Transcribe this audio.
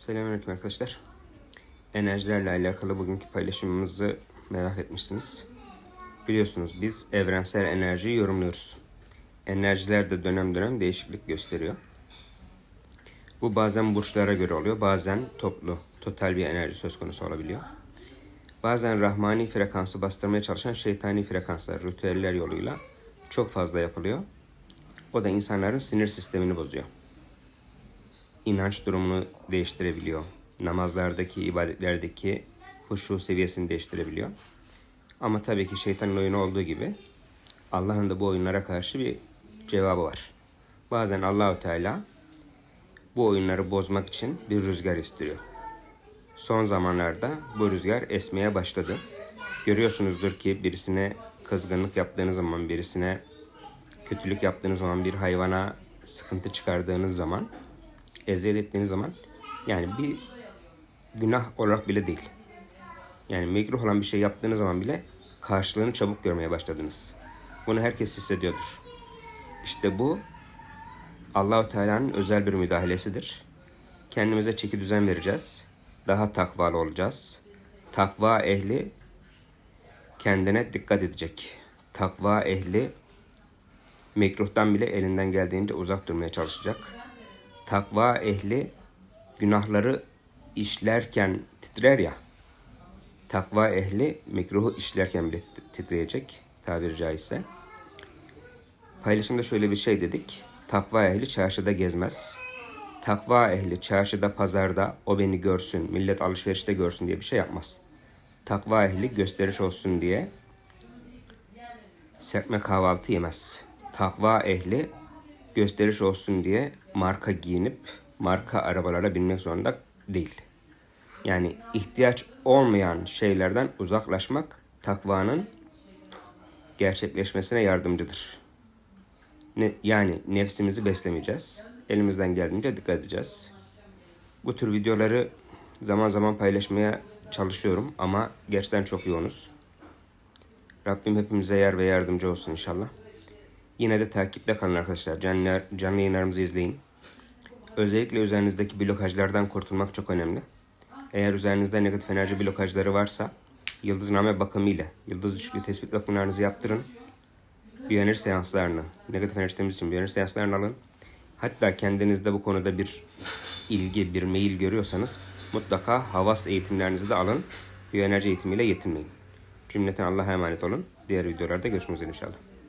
Selamünaleyküm arkadaşlar. Enerjilerle alakalı bugünkü paylaşımımızı merak etmişsiniz. Biliyorsunuz biz evrensel enerjiyi yorumluyoruz. Enerjiler de dönem dönem değişiklik gösteriyor. Bu bazen burçlara göre oluyor, bazen toplu, total bir enerji söz konusu olabiliyor. Bazen rahmani frekansı bastırmaya çalışan şeytani frekanslar, ritüeller yoluyla çok fazla yapılıyor. O da insanların sinir sistemini bozuyor inanç durumunu değiştirebiliyor. Namazlardaki, ibadetlerdeki huşu seviyesini değiştirebiliyor. Ama tabii ki şeytanın oyunu olduğu gibi Allah'ın da bu oyunlara karşı bir cevabı var. Bazen Allahü Teala bu oyunları bozmak için bir rüzgar istiyor. Son zamanlarda bu rüzgar esmeye başladı. Görüyorsunuzdur ki birisine kızgınlık yaptığınız zaman, birisine kötülük yaptığınız zaman, bir hayvana sıkıntı çıkardığınız zaman eziyet ettiğiniz zaman yani bir günah olarak bile değil. Yani mekruh olan bir şey yaptığınız zaman bile karşılığını çabuk görmeye başladınız. Bunu herkes hissediyordur. İşte bu Allahu Teala'nın özel bir müdahalesidir. Kendimize çeki düzen vereceğiz. Daha takvalı olacağız. Takva ehli kendine dikkat edecek. Takva ehli mekruhtan bile elinden geldiğince uzak durmaya çalışacak takva ehli günahları işlerken titrer ya. Takva ehli mikruhu işlerken bile titreyecek tabiri caizse. Paylaşımda şöyle bir şey dedik. Takva ehli çarşıda gezmez. Takva ehli çarşıda, pazarda o beni görsün, millet alışverişte görsün diye bir şey yapmaz. Takva ehli gösteriş olsun diye serpme kahvaltı yemez. Takva ehli gösteriş olsun diye marka giyinip marka arabalara binmek zorunda değil. Yani ihtiyaç olmayan şeylerden uzaklaşmak takvanın gerçekleşmesine yardımcıdır. Ne, yani nefsimizi beslemeyeceğiz. Elimizden geldiğince dikkat edeceğiz. Bu tür videoları zaman zaman paylaşmaya çalışıyorum ama gerçekten çok yoğunuz. Rabbim hepimize yer ve yardımcı olsun inşallah. Yine de takipte kalın arkadaşlar. Canlı, canlı yayınlarımızı izleyin. Özellikle üzerinizdeki blokajlardan kurtulmak çok önemli. Eğer üzerinizde negatif enerji blokajları varsa yıldızname bakımı ile yıldız düşüklüğü tespit bakımlarınızı yaptırın. Biyoner seanslarını, negatif enerji temizliği için biyoner seanslarını alın. Hatta kendinizde bu konuda bir ilgi, bir meyil görüyorsanız mutlaka havas eğitimlerinizi de alın. Biyoenerji eğitimiyle yetinmeyin. Cümleten Allah'a emanet olun. Diğer videolarda görüşmek üzere inşallah.